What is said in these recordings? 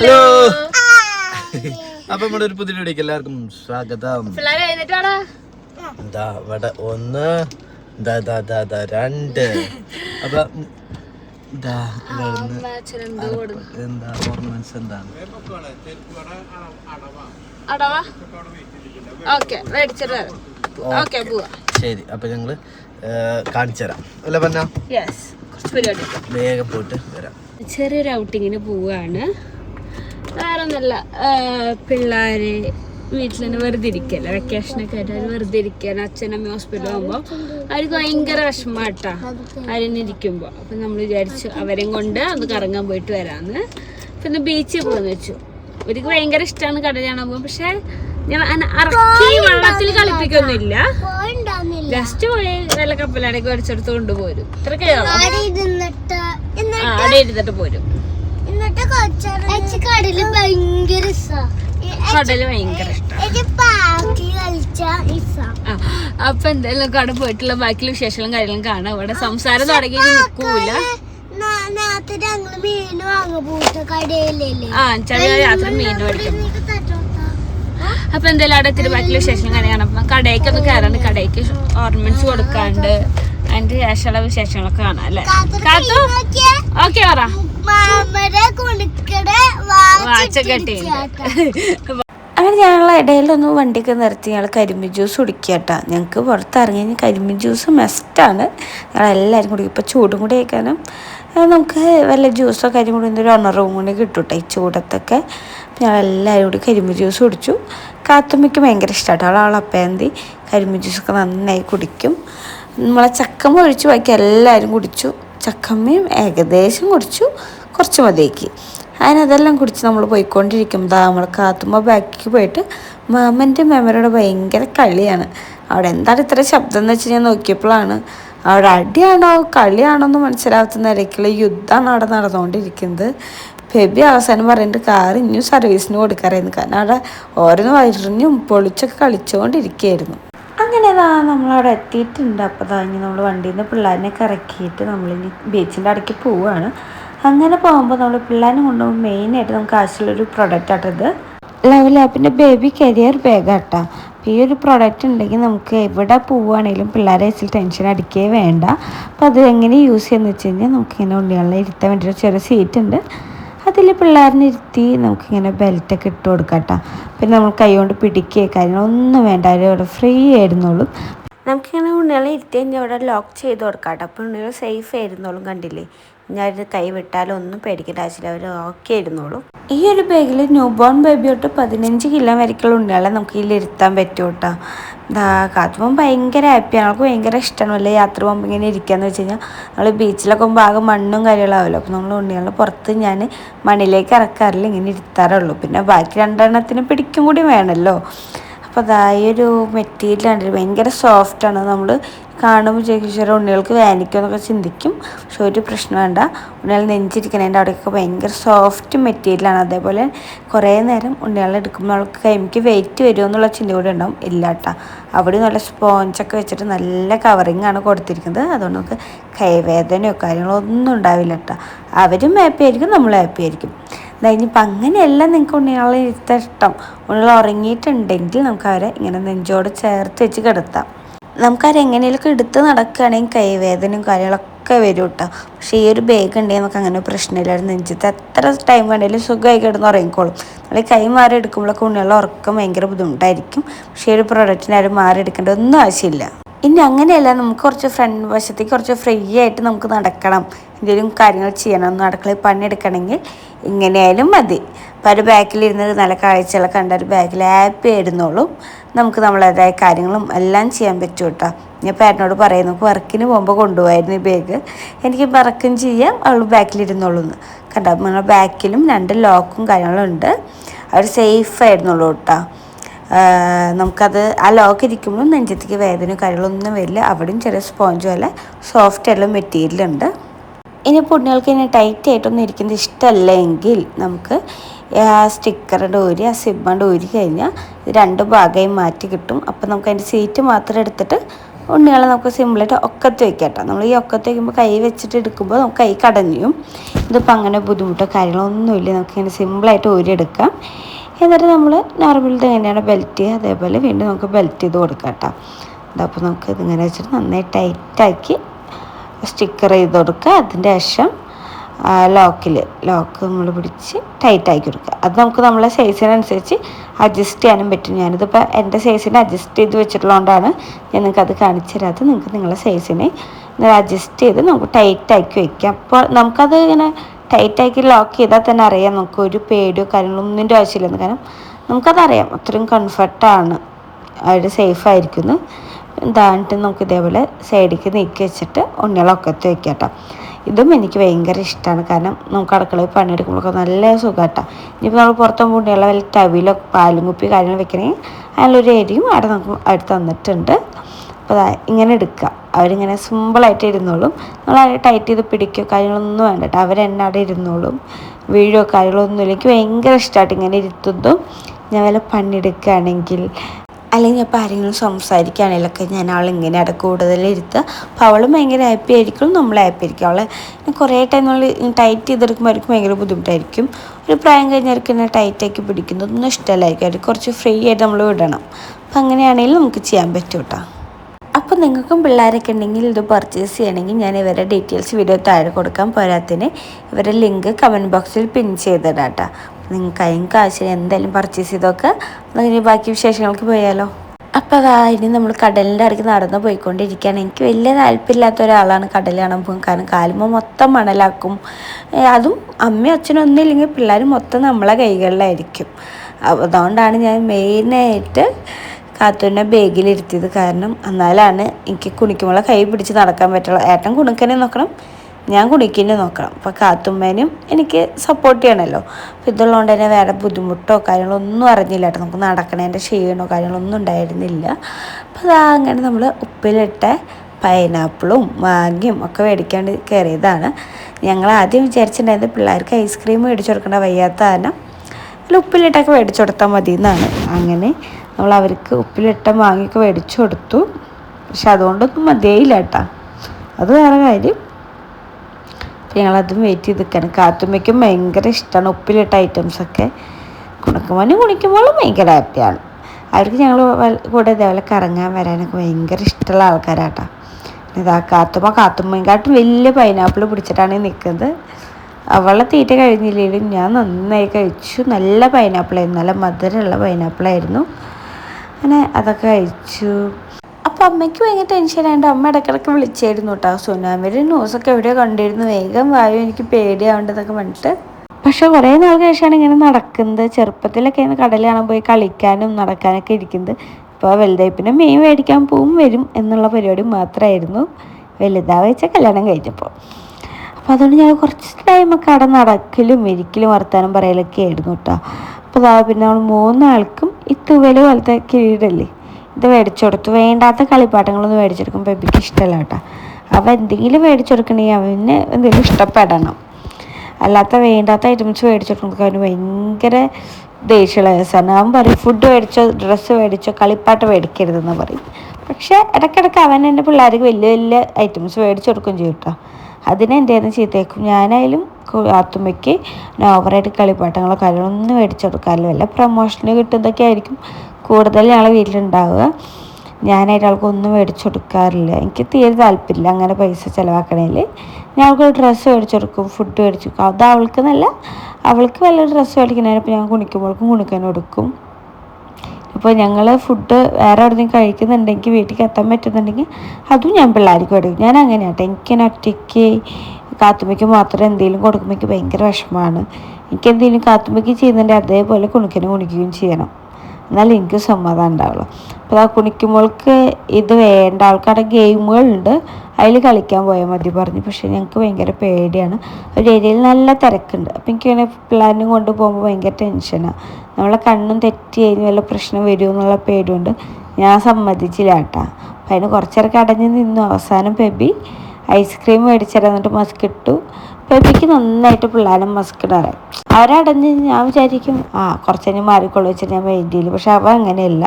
Hello അപ്പൊ നമ്മുടെ ഒരു പുതിയ വീഡിയോക്ക് എല്ലാവർക്കും സ്വാഗതം. എന്താ ഇവിടെ ഒന്ന് രണ്ട്. അപ്പൊ എന്താ ഓർണമെന്റ്സ് എന്താണ്? ശരി അപ്പൊ ഞങ്ങൾ കാണിച്ചുതരാം കാണിച്ചു തരാം. അല്ല പറഞ്ഞ വേഗം പോയിട്ട് വരാം. ചെറിയൊരു ഔട്ടിങ്ങിന് പോവാണ്. വേറെ ഒന്നല്ല പിള്ളേര് വീട്ടിൽ തന്നെ വെറുതെ ഇരിക്കല്ല? വെക്കേഷനൊക്കെ ആയിട്ട് അവർ വെറുതെ ഇരിക്കാൻ അച്ഛനമ്മ ഹോസ്പിറ്റലിൽ പോകുമ്പോൾ അവർക്ക് ഭയങ്കര വിഷമാട്ടാ അവരെന്നെ ഇരിക്കുമ്പോൾ അപ്പം നമ്മൾ വിചാരിച്ചു അവരെയും കൊണ്ട് ഒന്ന് കറങ്ങാൻ പോയിട്ട് വരാമെന്ന് പിന്നെ ബീച്ചിൽ പോകുന്ന വെച്ചു. അവർക്ക് ഭയങ്കര ഇഷ്ടമാണ് കടൽ കാണാൻ പോകും പക്ഷെ ഞാൻ ഇറക്കി വെള്ളത്തിൽ കളിപ്പിക്കൊന്നുമില്ല. ജസ്റ്റ് പോയി വല്ല കപ്പലാടൊക്കെ മേടിച്ചെടുത്ത് കൊണ്ടുപോരും. ഇത്രയൊക്കെ അവിടെ ഇരുന്നിട്ട് പോരും. കടൽ ഭയങ്കര കടൽ ഭയങ്കര അപ്പൊ എന്തായാലും കട പോയിട്ടുള്ള ബാക്കി വിശേഷങ്ങളും കാര്യങ്ങളും കാണാം. ഇവിടെ സംസാരം തുടങ്ങി നിൽക്കൂല. നേരത്തെ ഞങ്ങൾ മീൻ വാങ്ങാൻ പോയിട്ട് കടയിലല്ലേ? ആ ചെറിയ യാത്ര മീൻ മേടിക്കും അപ്പൊ എന്തായാലും അവിടെ ഇത്തിരി ബാക്കിയുള്ള വിശേഷങ്ങളും കാര്യങ്ങളും കാണാം. അപ്പൊ കടയ്ക്ക് ഒന്ന് കയറാണ്ട് കടയ്ക്ക് ഓർണമെന്റ്സ് കൊടുക്കാണ്ട് അതിന്റെ ശേഷമുള്ള വിശേഷങ്ങളൊക്കെ കാണാം അല്ലേ? കാത്തു ഓക്കെ പറ. അങ്ങനെ ഞങ്ങൾ ഇടയിലൊന്ന് വണ്ടിയൊക്കെ നിർത്തി ഞങ്ങൾ കരിമ്പിൻ ജ്യൂസ് കുടിക്കട്ടാ ഞങ്ങൾക്ക് പുറത്തിറങ്ങി കരിമ്പ് കരിമ്പിൻ ജ്യൂസ് മെസ്റ്റാണ് ഞങ്ങൾ എല്ലാവരും കുടിക്കും. ഇപ്പോൾ ചൂടും കൂടി കഴിക്കാനും നമുക്ക് വല്ല ജ്യൂസോ കാര്യം കൂടി ഒരു ഉണർവും കൂടി കിട്ടൂട്ടെ ഈ ചൂടത്തൊക്കെ. ഞങ്ങൾ എല്ലാവരും കൂടി കരിമ്പ് ജ്യൂസ് കുടിച്ചു. കാത്തുമ്മയ്ക്ക് ഭയങ്കര ഇഷ്ടമാട്ടോ അവൾ അവളപ്പേന്തി കരിമ്പ് ജ്യൂസൊക്കെ നന്നായി കുടിക്കും. നമ്മളെ ചക്കമ്മ ഒഴിച്ച് ബാക്കി എല്ലാവരും കുടിച്ചു. ചക്കമ്മയും ഏകദേശം കുടിച്ചു. കുറച്ച് മതിയേക്ക്. അതിനതെല്ലാം കുടിച്ച് നമ്മൾ പോയിക്കൊണ്ടിരിക്കുമ്പോൾ നമ്മൾ കാത്തുമ്മ ബാക്കിക്ക് പോയിട്ട് മാമന്റെ മെമ്മറിയുടെ ഭയങ്കര കളിയാണ്. അവിടെ എന്താണ് ഇത്ര ശബ്ദം എന്ന് വെച്ച് ഞാൻ നോക്കിയപ്പോഴാണ്. അവിടെ അടിയാണോ കളിയാണോ എന്ന് മനസ്സിലാകത്ത നിരക്കുള്ള യുദ്ധമാണ് അവിടെ നടന്നുകൊണ്ടിരിക്കുന്നത്. ബേബി അവസാനം പറഞ്ഞിട്ട് കാർ ഇനിയും സർവീസിന് കൊടുക്കാറായിരുന്നു. കാരണം അവിടെ ഓരോന്ന് വരിഞ്ഞും പൊളിച്ചൊക്കെ കളിച്ചുകൊണ്ടിരിക്കുകയായിരുന്നു. അങ്ങനെ അതാ നമ്മളവിടെ എത്തിയിട്ടുണ്ട്. അപ്പോൾ അതാ ഇനി നമ്മൾ വണ്ടിയിൽ നിന്ന് പിള്ളേരിനെയൊക്കെ ഇറക്കിയിട്ട് നമ്മളിനി ബീച്ചിന്റെ അടയ്ക്ക് പോവുകയാണ് അങ്ങനെ പോകുമ്പോൾ നമ്മൾ പിള്ളേരെ കൊണ്ടുപോകുമ്പോൾ മെയിനായിട്ട് നമുക്ക് ആവശ്യമുള്ളൊരു പ്രൊഡക്റ്റ് ആട്ടത് ലെവൽ ആപ്പിന്റെ ബേബി കരിയർ ബാഗാട്ടാ അപ്പോൾ ഈ ഒരു പ്രൊഡക്റ്റ് ഉണ്ടെങ്കിൽ നമുക്ക് എവിടെ പോവുകയാണെങ്കിലും പിള്ളേരെ വെച്ചിൽ ടെൻഷൻ അടിക്കേ വേണ്ട. അപ്പോൾ അത് എങ്ങനെ യൂസ് ചെയ്യുന്നത് വെച്ച് കഴിഞ്ഞാൽ നമുക്കിങ്ങനെ ഉണ്ണികളെ ഇരുത്താൻ വേണ്ടിയിട്ട് ചെറിയ സീറ്റ് ഉണ്ട്. അതിൽ പിള്ളേരിനെ ഇരുത്തി നമുക്കിങ്ങനെ ബെൽറ്റൊക്കെ ഇട്ട് കൊടുക്കാം കേട്ടോ പിന്നെ നമ്മൾ കൈ കൊണ്ട് പിടിക്കുക കാര്യങ്ങളൊന്നും വേണ്ട അവിടെ ഫ്രീ ആയിരുന്നുള്ളൂ നമുക്കിങ്ങനെ ഉണ്ണികളെ ഇരുത്തി കഴിഞ്ഞാൽ അവിടെ ലോക്ക് ചെയ്ത് കൊടുക്കാം കേട്ടോ അപ്പോൾ ഉണ്ണികൾ സേഫ് ആയിരുന്നോളും കണ്ടില്ലേ? ഞാൻ കൈവിട്ടാലും ഒന്നും പേടിക്കേണ്ട ആവശ്യമില്ല അവർ ഓക്കെ ഇരുന്നോളൂ. ഈ ഒരു ബാഗിൽ ന്യൂ ബോൺ ബേബി തൊട്ട് പതിനഞ്ച് കിലോ വരയ്ക്കുള്ള ഉണ്ണികളെ നമുക്ക് ഇതിൽ ഇരുത്താൻ പറ്റും കേട്ടോ ദാ കാത്തുമ്പോൾ ഭയങ്കര ഹാപ്പിയാണ് അവൾക്ക് ഭയങ്കര ഇഷ്ടമാണ് വല്ല യാത്ര പോകുമ്പോൾ ഇങ്ങനെ ഇരിക്കുകയെന്ന് വെച്ച് കഴിഞ്ഞാൽ നമ്മൾ ബീച്ചിലൊക്കെ പോകുമ്പോൾ ആകെ മണ്ണും കാര്യങ്ങളാവുമല്ലോ അപ്പോൾ നമ്മൾ ഉണ്ണികളുടെ പുറത്ത് ഞാൻ മണ്ണിലേക്ക് ഇറക്കാറില്ല ഇങ്ങനെ ഇരുത്താറുള്ളൂ പിന്നെ ബാക്കി രണ്ടെണ്ണത്തിന് പിടിക്കും കൂടി വേണമല്ലോ അപ്പോൾ അതായ ഒരു മെറ്റീരിയൽ കണ്ടിട്ട് ഭയങ്കര സോഫ്റ്റാണ് നമ്മൾ കാണുമ്പോൾ ചോദിച്ചാൽ ഉണ്ണികൾക്ക് വേനിക്കുമെന്നൊക്കെ ചിന്തിക്കും. പക്ഷെ ഒരു പ്രശ്നം വേണ്ട. ഉണ്ണികൾ നെഞ്ചിരിക്കണതിന്റെ അവിടെയൊക്കെ ഭയങ്കര സോഫ്റ്റ് മെറ്റീരിയലാണ് അതേപോലെ കുറേ നേരം ഉണ്ണികളെ എടുക്കുമ്പോൾ അവൾക്ക് കൈമിക്ക് വെയിറ്റ് വരുമോ എന്നുള്ള ചിന്ത കൂടെ ഉണ്ടാവും. ഇല്ല കേട്ടോ അവിടെ നല്ല സ്പോഞ്ചൊക്കെ വെച്ചിട്ട് നല്ല കവറിങ് ആണ് കൊടുത്തിരിക്കുന്നത്. അതുകൊണ്ട് നമുക്ക് കൈവേദനയോ കാര്യങ്ങളോ ഒന്നും ഉണ്ടാവില്ല കേട്ടോ അവരും ഹാപ്പി ആയിരിക്കും നമ്മളും ഹാപ്പി ആയിരിക്കും. ഇനിയിപ്പോൾ അങ്ങനെയല്ല നിങ്ങൾക്ക് ഉണ്ണികളെ ഇരുത്താൻ ഇഷ്ടം. ഉണ്ണികൾ ഉറങ്ങിയിട്ടുണ്ടെങ്കിൽ നമുക്ക് അവരെ ഇങ്ങനെ നെഞ്ചോട് ചേർത്ത് വെച്ച് കിടത്താം. നമുക്കത് എങ്ങനെയൊക്കെ എടുത്ത് നടക്കുകയാണെങ്കിൽ കൈവേദനയും കാര്യങ്ങളൊക്കെ വരും കേട്ടോ. പക്ഷേ ഈ ഒരു ബാഗ് ഉണ്ടെങ്കിൽ നമുക്ക് അങ്ങനെ പ്രശ്നമില്ലായിരുന്നു നെഞ്ചത്ത് എത്ര ടൈം വേണമെങ്കിലും സുഖമായി കിടന്ന് ഉറങ്ങിക്കോളും. നമ്മൾ കൈ മാറി എടുക്കുമ്പോഴൊക്കെ ഉണ്ണികളുടെ ഉറക്കം ഭയങ്കര ബുദ്ധിമുട്ടായിരിക്കും. പക്ഷേ ഈ ഒരു പ്രൊഡക്റ്റിന് ആരും മാറി എടുക്കേണ്ട ഒന്നും ആവശ്യമില്ല. ഇനി അങ്ങനെയല്ല നമുക്ക് കുറച്ച് ഫ്രണ്ട് വശത്തേക്ക് കുറച്ച് ഫ്രീ ആയിട്ട് നമുക്ക് നടക്കണം. എന്തെങ്കിലും കാര്യങ്ങൾ ചെയ്യണം അടുക്കളയിൽ പണിയെടുക്കണമെങ്കിൽ ഇങ്ങനെയായാലും മതി. അപ്പോൾ ഒരു ബാക്കിലിരുന്ന് നല്ല കാഴ്ചകളൊക്കെ കണ്ട ഒരു ബാഗിൽ ഹാപ്പി ആയിരുന്നോളും. നമുക്ക് നമ്മളേതായ കാര്യങ്ങളും എല്ലാം ചെയ്യാൻ പറ്റും കേട്ടോ ഞാൻ പേരനോട് പറയും നമുക്ക് വർക്കിന് പോകുമ്പോൾ കൊണ്ടുപോകായിരുന്നു ഈ ബാഗ് എനിക്ക് വർക്കും ചെയ്യാം അവൾ ബാക്കിലിരുന്നോളൂ എന്ന് കണ്ടോ? നമ്മുടെ ബാക്കിലും രണ്ട് ലോക്കും കാര്യങ്ങളും ഉണ്ട്. അവർ സേഫ് ആയിരുന്നുള്ളൂ കേട്ടോ നമുക്കത് ആ ലോക്ക് ഇരിക്കുമ്പോഴും നെഞ്ചത്തേക്ക് വേദന കാര്യങ്ങളൊന്നും വരില്ല. അവിടെയും ചെറിയ സ്പോഞ്ച് പോലെ സോഫ്റ്റ് ആയിട്ടുള്ള മെറ്റീരിയൽ ഉണ്ട്. ഇനി പുണ്യങ്ങൾക്ക് ഇനി ടൈറ്റ് ആയിട്ടൊന്നും ഇരിക്കുന്നത് ഇഷ്ടമല്ല എങ്കിൽ നമുക്ക് ആ സ്റ്റിക്കറുടെ ഊരി ആ സിബ്ബാണ്ട് ഊരി കഴിഞ്ഞാൽ രണ്ട് ഭാഗമായി മാറ്റി കിട്ടും. അപ്പോൾ നമുക്ക് അതിന്റെ സീറ്റ് മാത്രം എടുത്തിട്ട് ഉണ്ണികളെ നമുക്ക് സിമ്പിളായിട്ട് ഒക്കത്ത് വെക്കാം കേട്ടോ നമ്മൾ ഈ ഒക്കത്ത് വയ്ക്കുമ്പോൾ കൈ വെച്ചിട്ട് എടുക്കുമ്പോൾ നമുക്ക് കൈ കടഞ്ഞും. ഇതിപ്പോൾ അങ്ങനെ ബുദ്ധിമുട്ടോ കാര്യങ്ങളോ ഒന്നുമില്ല. നമുക്ക് ഇങ്ങനെ സിമ്പിളായിട്ട് ഊരിയെടുക്കാം. എന്നിട്ട് നമ്മൾ നോർമൽ തന്നെയാണ് ബെൽറ്റ് അതേപോലെ വീണ്ടും നമുക്ക് ബെൽറ്റ് ചെയ്ത് കൊടുക്കാം കേട്ടോ. അപ്പോൾ നമുക്ക് ഇതിങ്ങനെ വെച്ചിട്ട് നന്നായി ടൈറ്റാക്കി സ്റ്റിക്കർ ചെയ്ത് കൊടുക്കുക. അതിന്റെ ശേഷം ലോക്കിൽ ലോക്ക് നമ്മൾ പിടിച്ച് ടൈറ്റാക്കി കൊടുക്കുക. അത് നമുക്ക് നമ്മളെ സൈസിനനുസരിച്ച് അഡ്ജസ്റ്റ് ചെയ്യാനും പറ്റും. ഞാനിതിപ്പോൾ എന്റെ സൈസിനെ അഡ്ജസ്റ്റ് ചെയ്ത് വെച്ചിട്ടുള്ളതുകൊണ്ടാണ് ഞാൻ നിങ്ങൾക്ക് അത് കാണിച്ചു തരാത്തത്. നിങ്ങൾക്ക് നിങ്ങളുടെ സൈസിനെ അഡ്ജസ്റ്റ് ചെയ്ത് നമുക്ക് ടൈറ്റാക്കി വയ്ക്കാം അപ്പോൾ നമുക്കത് ഇങ്ങനെ ടൈറ്റാക്കി ലോക്ക് ചെയ്താൽ തന്നെ അറിയാം നമുക്ക് ഒരു പേടിയോ കാര്യങ്ങളോ ഒന്നിന്റെ ആവശ്യമില്ലെന്ന്. കാരണം നമുക്കതറിയാം അത്രയും കംഫർട്ടാണ് അവർ സേഫ് ആയിരിക്കുന്നു. എന്താണ്ട് നമുക്ക് ഇതേപോലെ സൈഡിലേക്ക് നീക്കി വെച്ചിട്ട് ഉണ്ണികളൊക്കത്ത് വെക്കാം കേട്ടോ ഇതും എനിക്ക് ഭയങ്കര ഇഷ്ടമാണ് കാരണം നമുക്ക് അടുക്കളയിൽ പണിയെടുക്കുമ്പോഴൊക്കെ നല്ല സുഖമാട്ടോ ഇനിയിപ്പോൾ നമ്മൾ പുറത്ത് ഉണ്ണികളെ വല്ല ടവിലോ പാലും കുപ്പി കാര്യങ്ങൾ വെക്കണമെങ്കിൽ അതിലൊരു ഏരിയയും അവിടെ നമുക്ക് അവിടെ തന്നിട്ടുണ്ട്. അപ്പോൾ ഇങ്ങനെ എടുക്കുക. അവരിങ്ങനെ സിമ്പിളായിട്ട് ഇരുന്നോളും. നമ്മൾ അവരെ ടൈറ്റ് ചെയ്ത് പിടിക്കുകയോ കാര്യങ്ങളൊന്നും വേണ്ട കേട്ടോ. അവരെന്നെ അവിടെ ഇരുന്നോളും. വീഴോ കാര്യങ്ങളൊന്നും ഇല്ല. എനിക്ക് ഭയങ്കര ഇഷ്ടമായിട്ട് ഇങ്ങനെ ഇരുത്തുന്നതും ഞാൻ വല്ല പണിയെടുക്കുകയാണെങ്കിൽ അല്ലെങ്കിൽ ഞാൻ ഇപ്പോൾ ആരെങ്കിലും സംസാരിക്കുകയാണെങ്കിലൊക്കെ ഞാൻ അവൾ അവിടെ കൂടുതൽ ഇരുത്തുക. അപ്പോൾ അവളും ഭയങ്കര ഹാപ്പി ആയിരിക്കും. നമ്മൾ ഹാപ്പി ആയിരിക്കും. അവളെ കുറേ ടൈം നമ്മൾ ടൈറ്റ് ചെയ്തെടുക്കുമ്പോൾ അവർക്ക് ഭയങ്കര ബുദ്ധിമുട്ടായിരിക്കും. ഒരു പ്രായം കഴിഞ്ഞവർക്ക് എന്നെ ടൈറ്റാക്കി പിടിക്കുന്നതൊന്നും ഇഷ്ടമല്ലായിരിക്കും അവർ കുറച്ച് ഫ്രീ ആയിട്ട് നമ്മൾ വിടണം. അപ്പം അങ്ങനെയാണെങ്കിലും നമുക്ക് ചെയ്യാൻ പറ്റും കേട്ടോ. അപ്പോൾ നിങ്ങൾക്കും പിള്ളേരൊക്കെ ഉണ്ടെങ്കിൽ ഇത് പർച്ചേസ് ചെയ്യണമെങ്കിൽ ഞാൻ ഇവരുടെ ഡീറ്റെയിൽസ് വീഡിയോ താഴെ കൊടുക്കാൻ പോരാത്തിന് ഇവരുടെ ലിങ്ക് കമന്റ് ബോക്സിൽ പിൻ ചെയ്തിടാം കേട്ടോ. നിങ്ങൾക്ക് അതിന് കാശിന് എന്തായാലും പർച്ചേസ് ചെയ്തൊക്കെ അങ്ങനെ ബാക്കി വിശേഷങ്ങൾക്ക് പോയാലോ? അപ്പോൾ അതാ ഇനി നമ്മൾ കടലിന്റെ അടുക്ക് നടന്ന് പോയിക്കൊണ്ടിരിക്കുകയാണ്. എനിക്ക് വലിയ താല്പര്യമില്ലാത്ത ഒരാളാണ് കടൽ കാണാൻ പോകും കാരണം കാലുമ്പോൾ മൊത്തം മണലാക്കും. അതും അമ്മയും അച്ഛനും ഒന്നും ഇല്ലെങ്കിൽ പിള്ളേർ മൊത്തം നമ്മളെ കൈകളിലായിരിക്കും. അതുകൊണ്ടാണ് ഞാൻ മെയിനായിട്ട് കാത്തൂനെ ബാഗിലിരുത്തിയത് കാരണം എന്നാലാണ് എനിക്ക് കുണിക്കുമ്പോൾ കൈ പിടിച്ച് നടക്കാൻ പറ്റുള്ളൂ. ഏട്ടൻ കുണുക്കനെ നോക്കണം ഞാൻ കുണിക്കിനെ നോക്കണം. അപ്പോൾ കാത്തുമ്മേനും എനിക്ക് സപ്പോർട്ട് ചെയ്യണമല്ലോ അപ്പോൾ ഇതുള്ളതുകൊണ്ട് തന്നെ വേറെ ബുദ്ധിമുട്ടോ കാര്യങ്ങളോ ഒന്നും അറിഞ്ഞില്ല കേട്ടോ നമുക്ക് നടക്കണേന്റെ ക്ഷീണോ കാര്യങ്ങളൊന്നും ഉണ്ടായിരുന്നില്ല. അപ്പോൾ അതാ അങ്ങനെ നമ്മൾ ഉപ്പിലിട്ട പൈനാപ്പിളും മാങ്ങയും ഒക്കെ മേടിക്കാണ്ട് കയറിയതാണ് ഞങ്ങൾ ആദ്യം വിചാരിച്ചിട്ടുണ്ടായിരുന്നത് പിള്ളേർക്ക് ഐസ്ക്രീം മേടിച്ചു കൊടുക്കേണ്ട വയ്യാത്ത കാരണം ഉപ്പിലിട്ടൊക്കെ മേടിച്ചു കൊടുത്താൽ മതി എന്നാണ് അങ്ങനെ നമ്മൾ അവർക്ക് ഉപ്പിലിട്ട മാങ്ങയൊക്കെ മേടിച്ചു കൊടുത്തു. പക്ഷെ അതുകൊണ്ടൊന്നും മതിയായില്ല കേട്ടാ. അത് വേറെ കാര്യം. ഞങ്ങളതും വെയിറ്റ് ചെയ്ത് നിൽക്കണം കാത്തുമ്മയ്ക്കും ഭയങ്കര ഇഷ്ടമാണ് ഉപ്പിലിട്ട ഐറ്റംസൊക്കെ കുണക്കുമോനും കുണിക്കുമ്പോഴും ഭയങ്കര ഹാപ്പിയാണ് അവർക്ക് ഞങ്ങൾ കൂടെ ഇതേപോലെ കറങ്ങാൻ വരാനൊക്കെ ഭയങ്കര ഇഷ്ടമുള്ള ആൾക്കാരാട്ടാ. ഇതാ കാത്തുമ്മ കാത്തുമ്മയെക്കാട്ടും വലിയ പൈനാപ്പിൾ പിടിച്ചിട്ടാണ് നിൽക്കുന്നത് അവളെ തീറ്റ കഴിഞ്ഞില്ലെങ്കിലും ഞാൻ നന്നായി കഴിച്ചു. നല്ല പൈനാപ്പിളായിരുന്നു നല്ല മധുരമുള്ള പൈനാപ്പിളായിരുന്നു അങ്ങനെ അതൊക്കെ കഴിച്ചു. അപ്പോൾ അമ്മയ്ക്ക് ഭയങ്കര ടെൻഷനായിട്ട് അമ്മ ഇടയ്ക്കിടയ്ക്ക് വിളിച്ചായിരുന്നു കേട്ടോ സുനാമിയുടെ ന്യൂസൊക്കെ എവിടെയോ കണ്ടിരുന്നു. വേഗം വായു എനിക്ക് പേടിയാവേണ്ടതൊക്കെ പറഞ്ഞിട്ട്. പക്ഷെ കുറേ നാൾ കഴിച്ചാണ് ഇങ്ങനെ നടക്കുന്നത്. ചെറുപ്പത്തിലൊക്കെ ഇങ്ങനെ കടൽ കാണാൻ പോയി കളിക്കാനും നടക്കാനൊക്കെ ഇരിക്കുന്നത്. ഇപ്പോൾ വലുതായി പിന്നെ മെയിൻ മേടിക്കാൻ പോവും വരും എന്നുള്ള പരിപാടി മാത്രമായിരുന്നു വലുതാ വെച്ച കല്യാണം കഴിഞ്ഞപ്പോൾ അപ്പോൾ അതുകൊണ്ട് ഞാൻ കുറച്ച് ടൈമൊക്കെ അവിടെ നടക്കലും ഇരിക്കലും വർത്താനം പറയലൊക്കെ ആയിരുന്നു കേട്ടോ അപ്പോൾ പിന്നെ നമ്മൾ മൂന്നാൾക്കും ഈ തുവൽ പോലത്തെ കിരീടല്ലേ ഇത് മേടിച്ചു കൊടുത്തു വേണ്ടാത്ത കളിപ്പാട്ടങ്ങളൊന്നും മേടിച്ചെടുക്കും ബേബിക്ക് ഇഷ്ടമല്ല കേട്ടോ. അവ എന്തെങ്കിലും മേടിച്ചു കൊടുക്കണമെങ്കിൽ അവന് എന്തെങ്കിലും ഇഷ്ടപ്പെടണം. അല്ലാത്ത വേണ്ടാത്ത ഐറ്റംസ് മേടിച്ചു കൊടുക്കുന്നത് അവന് ഭയങ്കര ദേഷ്യമുള്ള ദിവസമാണ് അവൻ പറയും ഫുഡ് മേടിച്ചോ ഡ്രസ്സ് മേടിച്ചോ കളിപ്പാട്ട് മേടിക്കരുതെന്ന് പറയും. പക്ഷേ ഇടയ്ക്കിടയ്ക്ക് അവൻ എന്റെ പിള്ളേർക്ക് വലിയ വലിയ ഐറ്റംസ് മേടിച്ചു കൊടുക്കുകയും ചെയ്യും കേട്ടോ. അതിന് എന്റെ നിന്ന് ചീത്തയാക്കും ഞാനായാലും ആത്തുമ്മയ്ക്ക് ഓവറായിട്ട് കളിപ്പാട്ടങ്ങളോ കാര്യങ്ങളൊന്നും മേടിച്ചു കൊടുക്കാറില്ല. വല്ല പ്രൊമോഷന് കിട്ടുന്നതൊക്കെ ആയിരിക്കും. കൂടുതൽ ഞങ്ങളെ വീട്ടിലുണ്ടാവുക. ഞാനായിട്ട് ആൾക്ക് ഒന്നും മേടിച്ചു കൊടുക്കാറില്ല. എനിക്ക് തീരെ താല്പര്യമില്ല അങ്ങനെ പൈസ ചിലവാക്കണേൽ ഞാൻ അവൾക്ക് ഡ്രസ്സ് മേടിച്ചു കൊടുക്കും ഫുഡ് മേടിച്ചു കൊടുക്കും. അത് അവൾക്ക് നല്ല അവൾക്ക് വല്ല ഡ്രസ്സ് മേടിക്കണേനപ്പോൾ ഞാൻ കുണിക്കുമ്പോൾക്കും കുണിക്കാൻ കൊടുക്കും ഇപ്പോൾ ഞങ്ങൾ ഫുഡ് വേറെ എവിടെയെങ്കിലും കഴിക്കുന്നുണ്ടെങ്കിൽ വീട്ടിലേക്ക് എത്താൻ പറ്റുന്നുണ്ടെങ്കിൽ അതും ഞാൻ പിള്ളേർക്ക് കൊടുക്കും. ഞാൻ അങ്ങനെയാട്ടെ. എനിക്കിങ്ങനെ ഒറ്റയ്ക്ക് കാത്തുമ്മയ്ക്ക് മാത്രം എന്തെങ്കിലും കൊടുക്കുമ്പോൾ എനിക്ക് ഭയങ്കര വിഷമമാണ്. എനിക്ക് എന്തെങ്കിലും കാത്തുമ്മയ്ക്ക് ചെയ്യുന്നുണ്ടെങ്കിൽ അതേപോലെ കുണുക്കനെ കുണിക്കുകയും ചെയ്യണം. എന്നാലും എനിക്ക് സമ്മതം ഉണ്ടാവുള്ളൂ. അപ്പോൾ ആ കുണിക്കുമ്പോൾക്ക് ഇത് വേണ്ട. ആൾക്കാരുടെ ഗെയിമുകളുണ്ട്. അതിൽ കളിക്കാൻ പോയാൽ മതി പറഞ്ഞു. പക്ഷേ ഞങ്ങൾക്ക് ഭയങ്കര പേടിയാണ്. ഒരു ഏരിയയിൽ നല്ല തിരക്കുണ്ട്. അപ്പോൾ എനിക്കിങ്ങനെ പ്ലാനും കൊണ്ട് പോകുമ്പോൾ ഭയങ്കര ടെൻഷനാണ് നമ്മളെ കണ്ണും തെറ്റി കഴിഞ്ഞ് വല്ല പ്രശ്നം വരുമെന്നുള്ള പേടിയുണ്ട്. ഞാൻ സമ്മതിച്ചില്ല കേട്ടാ. അപ്പം അതിന് കുറച്ചേരൊക്കെ അടഞ്ഞ് നിന്നു. അവസാനം പെബി ഐസ്ക്രീം മേടിച്ചിരുന്നിട്ട് മസ്ക് ഇട്ടു. പെബിക്ക് നന്നായിട്ട് പിള്ളേരും മസ്ക് ഇടാറ് അവരടഞ്ഞ് ഞാൻ വിചാരിക്കും ആ കുറച്ച് കഴിഞ്ഞ് മാറിക്കൊള്ളു വെച്ചിട്ട് ഞാൻ വേണ്ടിയില്ല പക്ഷെ അവ അങ്ങനെയല്ല.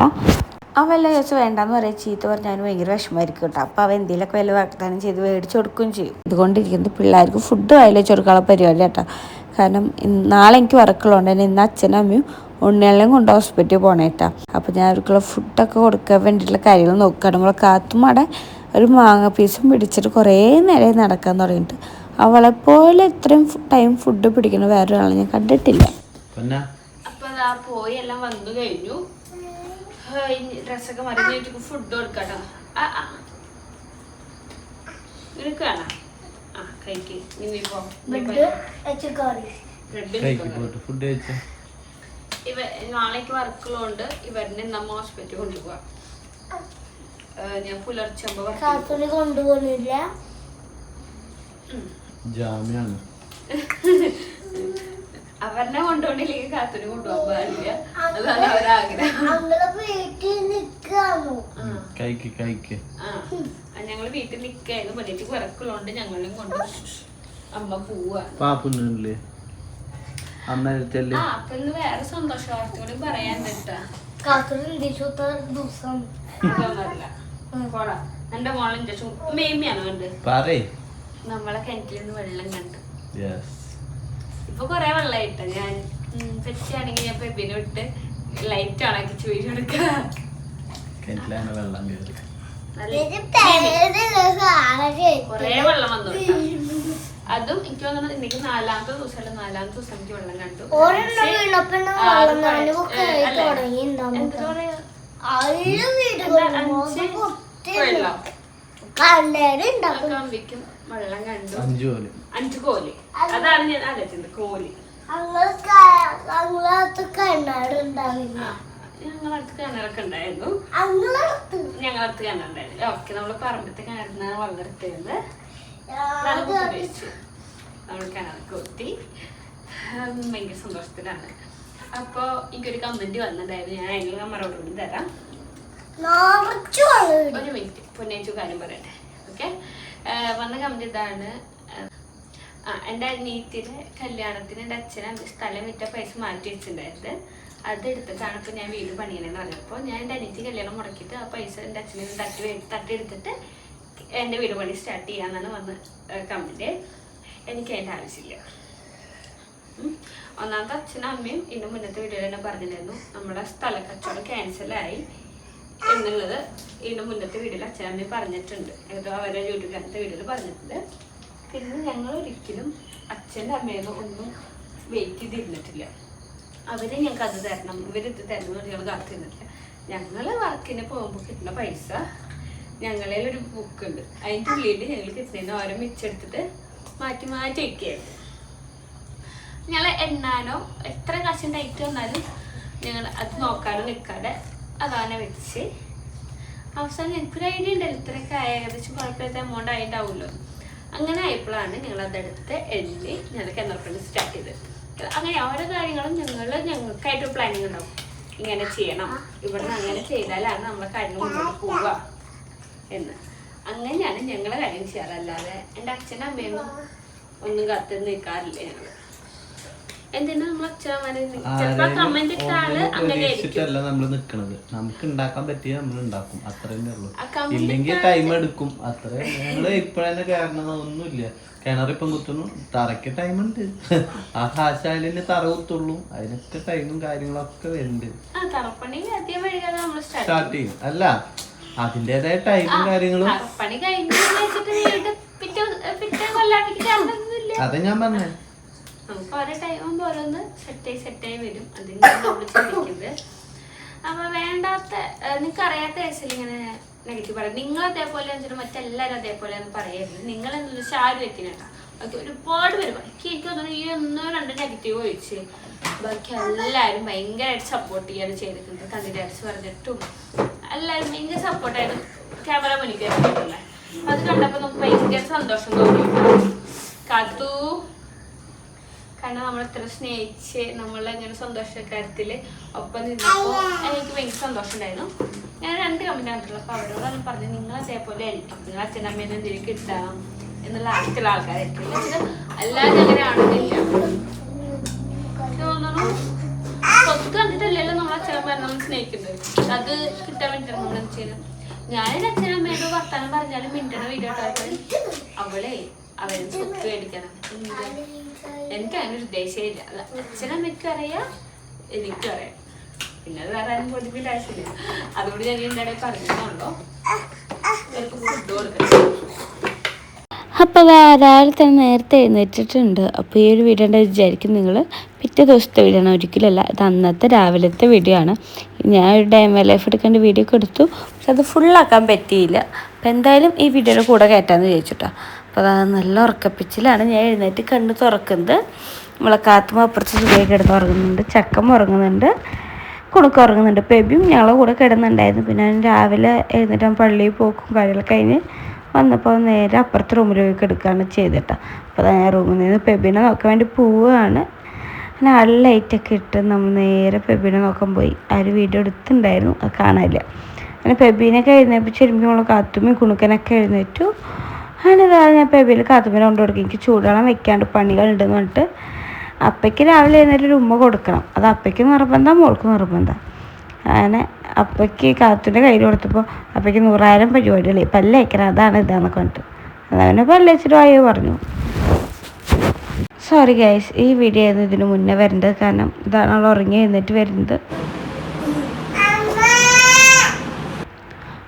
അവൻ വല്ല ചോദിച്ചാൽ വേണ്ടെന്ന് പറയാം ചീത്ത പറഞ്ഞാൽ അവന് ഭയങ്കര വിഷമമായിരിക്കും കേട്ടോ. അപ്പോൾ അവൻ എന്തെങ്കിലുമൊക്കെ വല്ല വാഗ്ദാനം ചെയ്ത് മേടിച്ച് കൊടുക്കുകയും ചെയ്യും. ഇതുകൊണ്ടിരിക്കുന്നത് പിള്ളേർക്ക് ഫുഡ് വായിൽ വെച്ചെടുക്കാനുള്ള പരിപാടി കേട്ടോ. കാരണം നാളെ എനിക്ക് വർക്കുള്ളതുകൊണ്ട് തന്നെ ഇന്ന് അച്ഛനും അമ്മയും ഉണ്ണികളെയും കൊണ്ട് ഹോസ്പിറ്റലിൽ പോണേട്ടാ അപ്പോൾ ഞാൻ അവർക്കുള്ള ഫുഡൊക്കെ കൊടുക്കാൻ വേണ്ടിയിട്ടുള്ള കാര്യങ്ങൾ നോക്കുകയാണ് നമ്മളെ കാത്തുമാടെ ഒരു മാങ്ങ പീസും പിടിച്ചിട്ട് കുറേ നേരം നടക്കാൻ തുടങ്ങിയിട്ട്. അവളെപ്പോലെ ഇത്രയും ടൈം ഫുഡ് പിടിക്കുന്ന വേറൊരാളെ ഞാൻ കണ്ടിട്ടില്ല. അപ്പൊ പോയി എല്ലാം വന്നു കഴിഞ്ഞു. ഡ്രസ്സൊക്കെ ഫുഡ് കൊടുക്കട്ടോ. ആ കഴിക്ക്. ഫുഡ് കഴിച്ചോ. ഇവ നാളേക്ക് വർക്കുള്ളതുകൊണ്ട് ഇവരിനെ നമ്മ ഹോസ്പിറ്റലിൽ കൊണ്ടുപോവാ. ഞാൻ പുലർച്ചെ. കൊണ്ടുപോകുന്നില്ല ജാമ്യാണ്. അവരുടെ കൊണ്ടുപോകണില്ലെങ്കിൽ കാത്തിന് കൊണ്ടുപോകാൻ പാടില്ല. അതാണ് കഴിക്ക് ആ. ഞങ്ങൾ വീട്ടിൽ നിൽക്കായിരുന്നു പതിറ്റ് വർക്കുള്ളതുകൊണ്ട് ഞങ്ങളും കൊണ്ട് അമ്മ പോവാ. അപ്പൊ ഇന്ന് വേറെ സന്തോഷ കൂടി പറയാൻ പറ്റാ എന്റെ മോളെ ഇഞ്ചക്ഷൻ മേമിയാണ് പറയ്. നമ്മളെ കിണറ്റിൽ നിന്ന് വെള്ളം കണ്ടു. യെസ് ഇപ്പൊ കൊറേ വെള്ളമായിട്ടോ ഞാൻ പറ്റുകയാണെങ്കിൽ ഞാൻ പെബിനെ വിട്ട് ലൈറ്റ് ഓണാക്കി ചൂരി കയറി കൊറേ. വെള്ളം വന്നു അതും എനിക്ക് തോന്നുന്നു എനിക്ക് നാലാമത്തെ ദിവസം നാലാമത്തെ ദിവസം എനിക്ക് വെള്ളം കണ്ടു. എന്താ പറയാ? അഞ്ച് വെള്ളം. വെള്ളം കണ്ടു. അഞ്ചു പോലെ അഞ്ച് കോൽ. അതാണ് ഞാൻ ആലോചിച്ചത് കോൽ. ഞങ്ങളടുത്ത് കിണറൊക്കെ ഉണ്ടായിരുന്നു. ഞങ്ങളടുത്ത്. കിണറുണ്ടായിരുന്നു. ഓക്കെ നമ്മൾ പറമ്പത്തെ കിണറിനാണ് നനവ് നമ്മൾ കിണർ കൊത്തി. ഭയങ്കര സന്തോഷത്തിലാണ്. അപ്പോൾ എനിക്കൊരു കമന്റ് വന്നിട്ടുണ്ടായിരുന്നു. ഞാൻ അതിനുള്ള മറുപടി തരാം. നിറച്ചു ഒരു മിനിറ്റ് പൊന്നേച്ചു കാര്യം പറയട്ടെ. ഓക്കെ? വന്ന കമന്റ് ഇതാണ്. എന്റെ അനിയത്തിയുടെ കല്യാണത്തിന് എന്റെ അച്ഛനെ സ്ഥലം വിറ്റ പൈസ മാറ്റി വെച്ചിട്ടുണ്ടായിരുന്നു. അതെടുത്തിട്ടാണ് ഇപ്പോൾ ഞാൻ വീട് പണിയണമെന്ന് പറഞ്ഞപ്പോൾ ഞാൻ എന്റെ അനിയത്തി കല്യാണം മുടക്കിയിട്ട് ആ പൈസ എന്റെ അച്ഛനെ തട്ടി തട്ടിയെടുത്തിട്ട് എന്റെ വീട് പണി സ്റ്റാർട്ട് ചെയ്യാമെന്നാണ് വന്ന് കമന്റ് എനിക്ക് അതിന്റെ ആവശ്യമില്ല. ഒന്നാമത്തെ അച്ഛനും അമ്മയും ഇന്ന് മുന്നത്തെ വീഡിയോയിൽ തന്നെ പറഞ്ഞിരുന്നു നമ്മുടെ സ്ഥല കച്ചവടം ക്യാൻസലായി എന്നുള്ളത് ഇതിന്റെ മുന്നത്തെ വീട്ടിൽ അച്ഛനമ്മ പറഞ്ഞിട്ടുണ്ട്. ഏതോ അവരെ യൂട്യൂബിലത്തെ വീട്ടിൽ പറഞ്ഞിട്ടുണ്ട്. പിന്നെ ഞങ്ങൾ ഒരിക്കലും അച്ഛന്റെ അമ്മേന്ന് ഒന്നും വെയിറ്റ് ചെയ്തിരുന്നിട്ടില്ല. അവരെ ഞങ്ങൾക്ക് അത് തരണം. ഇവരിത് തരണം ഞങ്ങൾ കാത്തിരുന്നിട്ടില്ല. ഞങ്ങൾ വർക്കിന് പോകുമ്പോൾ കിട്ടുന്ന പൈസ ഞങ്ങളെ ഒരു ബുക്ക് ഉണ്ട്. അതിന്റെ ഉള്ളിൽ ഞങ്ങൾ കിട്ടുന്ന ഓരോ മിച്ചെടുത്തിട്ട് മാറ്റി മാറ്റി വയ്ക്കുകയായിരുന്നു ഞങ്ങൾ എണ്ണാനോ എത്ര ഐറ്റം വന്നാലും ഞങ്ങൾ അത് നോക്കാനോ നിൽക്കാതെ അതങ്ങനെ വെച്ച്. അവസാനം ഞങ്ങൾക്കൊരു ഐഡിയ ഉണ്ടല്ലോ ഇത്രയൊക്കെ ഏകദേശം കുഴപ്പമില്ലാത്ത എമൗണ്ട് ആയിട്ടുണ്ടാവുമല്ലോ. അങ്ങനെ ആയപ്പോഴാണ് ഞങ്ങൾ അതെടുത്ത് എണ്ണി ഞങ്ങൾ കിണർപ്പണി സ്റ്റാർട്ട് ചെയ്തത്. അങ്ങനെ ഓരോ കാര്യങ്ങളും ഞങ്ങൾ ഞങ്ങൾക്കായിട്ട് പ്ലാനിങ് ഉണ്ടാവും. ഇങ്ങനെ ചെയ്യണം ഇവിടെ നിന്ന് അങ്ങനെ ചെയ്താലാണ് നമ്മളെ കാര്യങ്ങൾ മുന്നോട്ട് പോവുക എന്ന്. അങ്ങനെയാണ് ഞങ്ങളെ കാര്യം ചെയ്യാറല്ലാതെ എന്റെ അച്ഛനും അമ്മയൊന്നും ഒന്നും കത്ത് നിൽക്കാറില്ല ഞങ്ങൾ എന്തിനാ നമ്മൾ പ്രതീക്ഷിച്ചിട്ടല്ല നമ്മൾ നിക്കണത്. നമുക്ക് ഉണ്ടാക്കാൻ പറ്റിയ നമ്മൾ ഉണ്ടാക്കും അത്രേ ഉള്ളൂ. ഇല്ലെങ്കിൽ ടൈം എടുക്കും. അത്രേ. ഞങ്ങൾ ഇപ്പഴന്നെ കാരണം ഒന്നുമില്ല കിണറിപ്പം കുത്തുന്നു. തറയ്ക്ക് ടൈം ഉണ്ട്. ആ കാശാലിന് തറ കുത്തുള്ളൂ. അതിനൊക്കെ ടൈമും കാര്യങ്ങളൊക്കെ വരുന്നുണ്ട് സ്റ്റാർട്ട് ചെയ്യും. അല്ല അതിന്റെതായ ടൈമും കാര്യങ്ങളും. അതാ ഞാൻ പറഞ്ഞേ. നമുക്ക് ഓരോ ടൈം ഓരോന്ന് സെറ്റായി സെറ്റായി വരും. അതിനാണ് നമ്മൾ ചിന്തിക്കുന്നത്. അപ്പൊ വേണ്ടാത്ത നിങ്ങൾക്ക് അറിയാത്ത കേസിൽ ഇങ്ങനെ നെഗറ്റീവ് പറയാം. നിങ്ങൾ അതേപോലെ വെച്ചിട്ട് മറ്റെല്ലാവരും അതേപോലെ എന്ന് പറയരുത്. നിങ്ങൾ എന്താ വെച്ചാൽ ആരും എത്തിനേട്ടാ അത് ഒരുപാട് പേര് ബാക്കി എനിക്ക് തോന്നുന്നു ഈ ഒന്നോ രണ്ടോ നെഗറ്റീവ് ഒഴിച്ച് ബാക്കി എല്ലാവരും ഭയങ്കരമായിട്ട് സപ്പോർട്ട് ചെയ്യാണ് ചെയ്തിട്ടുണ്ട് കണ്ടിട്ട് പറഞ്ഞിട്ടും എല്ലാവരും ഭയങ്കര സപ്പോർട്ടായിട്ട് ക്യാമറ മുന്നിൽ കയറിയിട്ടുള്ളത് അത് കണ്ടപ്പോൾ നമുക്ക് ഭയങ്കര സന്തോഷം തോന്നി. കാത്തു. കാരണം നമ്മൾ ഇത്ര സ്നേഹിച്ച് നമ്മളെ ഇങ്ങനെ സന്തോഷക്കാര്യത്തിൽ ഒപ്പം നിന്നപ്പോൾ എനിക്ക് ഭയങ്കര സന്തോഷം ഉണ്ടായിരുന്നു ഞാൻ രണ്ട് കമ്പനി കണ്ടിട്ടുള്ളൂ. അപ്പോൾ അവരോടാണ് പറഞ്ഞത് നിങ്ങൾ അതേപോലെ ആയിരിക്കും. നിങ്ങൾ അച്ഛനമ്മേനെ എന്തെങ്കിലും കിട്ടാം എന്നുള്ള ആർക്കുള്ള ആൾക്കാരായിരിക്കും. അല്ലാതെ അങ്ങനെ ആണെന്നില്ല. തോന്നുന്നു സ്വത്ത് കണ്ടിട്ടല്ലല്ലോ നമ്മൾ അച്ഛനമ്മ നമ്മൾ സ്നേഹിക്കുന്നത്. അത് കിട്ടാൻ വേണ്ടിയിട്ടാണ് നമ്മൾ ചെയ്യുന്നത് ഞാൻ അച്ഛനും അമ്മയോട് വർത്താനം പറഞ്ഞാലും മിണ്ടണ വീഡിയോ അവളെ അവരും സ്വത്ത് മേടിക്കണം? എനിക്ക് അതിന് ഉദ്ദേശമേ ഇല്ല അത് അച്ഛനമ്മയ്ക്കും അറിയാം എനിക്കും അറിയാം. പിന്നെ അത് വേറെ ആരും ആവശ്യമില്ല. അതുകൊണ്ട് ഞാൻ ഇടയിൽ പറഞ്ഞോ അപ്പോൾ രാവിലെ തന്നെ നേരത്തെ എഴുന്നേറ്റിട്ടുണ്ട്. അപ്പോൾ ഈ ഒരു വീഡിയോ ഉണ്ട് വിചാരിക്കും നിങ്ങൾ പിറ്റേ ദിവസത്തെ ആണ്. ഒരിക്കലല്ല ഇത് അന്നത്തെ രാവിലത്തെ വീഡിയോ ആണ്. ഞാൻ ഒരു ഡേ മൈ ലൈഫ് എടുക്കേണ്ട വീഡിയോ ഒക്കെ എടുത്തു. പക്ഷെ അത് ഫുള്ളാക്കാൻ പറ്റിയില്ല. അപ്പോൾ എന്തായാലും ഈ വീഡിയോയുടെ കൂടെ കയറ്റാമെന്ന് വിചാരിച്ചിട്ടോ. അപ്പോൾ അത് നല്ല ഉറക്കപ്പിച്ചിലാണ് ഞാൻ എഴുന്നേറ്റ് കണ്ണ് തുറക്കുന്നത്. നമ്മളെ കാത്തും അപ്പുറത്ത് സുഖമായി കിടന്ന് ഉറങ്ങുന്നുണ്ട്. ചക്കം ഉറങ്ങുന്നുണ്ട്. കുണുക്ക് ഉറങ്ങുന്നുണ്ട്. പെബിയും ഞങ്ങളെ കൂടെ കിടന്നുണ്ടായിരുന്നു. പിന്നെ ഞാൻ രാവിലെ എഴുന്നേറ്റ് ഞാൻ പള്ളിയിൽ പോക്കും കാര്യങ്ങളൊക്കെ കഴിഞ്ഞ് വന്നപ്പോൾ നേരെ അപ്പുറത്തെ റൂമിലേക്ക് പോയി കിടക്കുകയാണ് ചെയ്തിട്ടാ. അപ്പോൾ ഞാൻ റൂമിൽ നിന്ന് പെബിനെ നോക്കാൻ വേണ്ടി പോവുകയാണ്. അങ്ങനെ ആ ലൈറ്റൊക്കെ ഇട്ട് നമ്മൾ നേരെ പെബിനെ നോക്കാൻ പോയി. ആ ഒരു വീഡിയോ എടുത്തിട്ടുണ്ടായിരുന്നു. അത് കാണാനില്ല. അങ്ങനെ പെബീനൊക്കെ എഴുന്നേപ്പിച്ച് വരുമ്പോൾ നമ്മൾ കാത്തുമ്മി കുണുക്കനൊക്കെ എഴുന്നേറ്റു. അങ്ങനെ ഇതാ ഞാൻ പെബിയിൽ കാത്തുമ്മിനെ കൊണ്ട് കൊടുക്കും. എനിക്ക് ചൂടുവെള്ളം വെക്കാണ്ട് പണികളുണ്ടെന്ന് പറഞ്ഞിട്ട് അപ്പയ്ക്ക് രാവിലെ എഴുന്നേറ്റ് ഒരു ഉമ്മ കൊടുക്കണം. അത് അപ്പയ്ക്ക് നിർബന്ധം മോൾക്ക് നിർബന്ധം. അങ്ങനെ അപ്പയ്ക്ക് കാത്തുന്റെ കയ്യിൽ കൊടുത്തപ്പോൾ അപ്പയ്ക്ക് നൂറായിരം പരിപാടികളെ. പല്ലേക്കണം അതാണ് ഇതാന്നൊക്കെ പറഞ്ഞിട്ട്. അതവനെ പല്ലേച്ചിട്ട് വായോ പറഞ്ഞു. സോറി ഗൈസ് ഈ വീഡിയോ ആയിരുന്നു ഇതിന് മുന്നേ വരേണ്ടത്. കാരണം ഇതാണ് ഉറങ്ങി എഴുന്നേറ്റ് വരുന്നത്.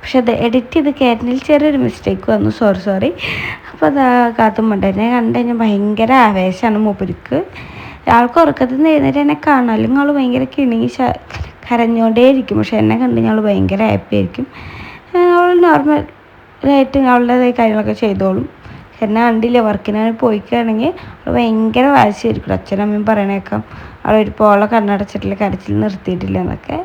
പക്ഷെ അത് എഡിറ്റ് ചെയ്ത് കയറ്റുന്നതിൽ ചെറിയൊരു മിസ്റ്റേക്ക് വന്നു. സോറി സോറി അപ്പോൾ അത് കാത്തുമുണ്ട് എന്നെ കണ്ട് കഴിഞ്ഞാൽ ഭയങ്കര ആവേശമാണ് മൂപ്പരിക്ക്. ആൾക്ക് ഉറക്കത്തിൽ നിന്ന് എഴുന്നേറ്റ് എന്നെ കാണാലും ഞങ്ങൾ ഭയങ്കര കിണിങ്ങി ഇരിക്കും പക്ഷെ എന്നെ കണ്ട് ഞങ്ങൾ ഭയങ്കര ഹാപ്പി ആയിരിക്കും. അവൾ നോർമൽ ആയിട്ട് അവളുടെ കാര്യങ്ങളൊക്കെ ചെയ്തോളും. എന്നെ കണ്ടില്ല വർക്കിന് പോയിക്കുകയാണെങ്കിൽ അവൾ ഭയങ്കര വാശിയായിരിക്കും. അച്ഛനമ്മയും പറയണേക്കാം. അവൾ ഒരു പോളെ കണ്ണടച്ചിട്ടില്ല കരച്ചിൽ നിർത്തിയിട്ടില്ല എന്നൊക്കെ.